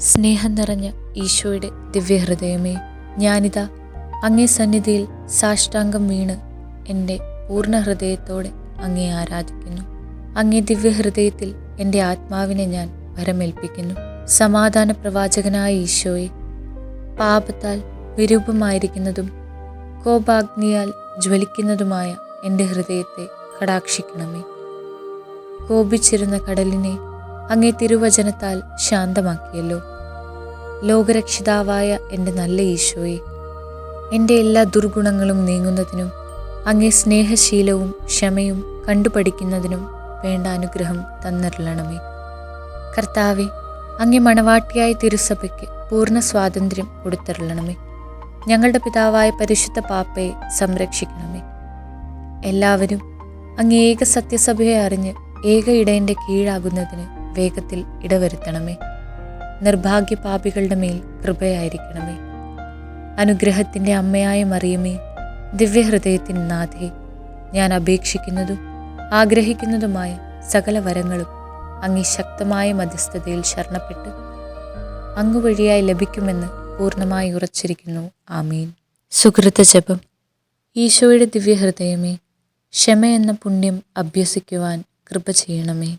സ്നേഹം നിറഞ്ഞ ഈശോയുടെ ദിവ്യഹൃദയമേ ഞാനിതാ അങ്ങേ സന്നിധിയിൽ സാഷ്ടാംഗം വീണ് എന്റെ പൂർണ ഹൃദയത്തോടെ അങ്ങേ ആരാധിക്കുന്നു. അങ്ങേ ദിവ്യഹൃദയത്തിൽ എന്റെ ആത്മാവിനെ ഞാൻ വരമേൽപ്പിക്കുന്നു. സമാധാന പ്രവാചകനായ ഈശോയെ പാപത്താൽ വിരൂപമായിരിക്കുന്നതും കോപാഗ്നിയാൽ ജ്വലിക്കുന്നതുമായ എന്റെ ഹൃദയത്തെ കടാക്ഷിക്കണമേ. കോപിച്ചിരുന്ന കടലിനെ അങ്ങേ തിരുവചനത്താൽ ശാന്തമാക്കിയല്ലോ. ലോകരക്ഷിതാവായ എന്റെ നല്ല ഈശോയെ എന്റെ എല്ലാ ദുർഗുണങ്ങളും നീങ്ങുന്നതിനും അങ്ങേ സ്നേഹശീലവും ക്ഷമയും കണ്ടുപഠിക്കുന്നതിനും വേണ്ട അനുഗ്രഹം തന്നിരളണമേ. കർത്താവെ അങ്ങേ മണവാട്ടിയായ തിരുസഭയ്ക്ക് പൂർണ സ്വാതന്ത്ര്യം കൊടുത്തിരളണമേ. ഞങ്ങളുടെ പിതാവായ പരിശുദ്ധ പാപ്പയെ സംരക്ഷിക്കണമേ. എല്ലാവരും അങ്ങ് ഏക സത്യസഭയെ അറിഞ്ഞ് ഏക ഇടയന്റെ കീഴാകുന്നതിന് വേഗത്തിൽ ഇടവരുത്തണമേ. നിർഭാഗ്യ പാപികളുടെ മേൽ കൃപയായിരിക്കണമേ. അനുഗ്രഹത്തിന്റെ അമ്മയായ മറിയമേ ദിവ്യഹൃദയത്തിൻ നാഥേ ഞാൻ അപേക്ഷിക്കുന്നതും ആഗ്രഹിക്കുന്നതുമായ സകല വരങ്ങളും അങ്ങി ശക്തമായ മധ്യസ്ഥതയിൽ ശരണപ്പെട്ട് അങ്ങ് വഴിയായി ലഭിക്കുമെന്ന് പൂർണമായി ഉറച്ചിരിക്കുന്നു. ആമീൻ. സുഹൃത ജപം. ഈശോയുടെ ദിവ്യഹൃദയമേ ക്ഷമ എന്ന പുണ്യം അഭ്യസിക്കുവാൻ കൃപ ചെയ്യണമേ.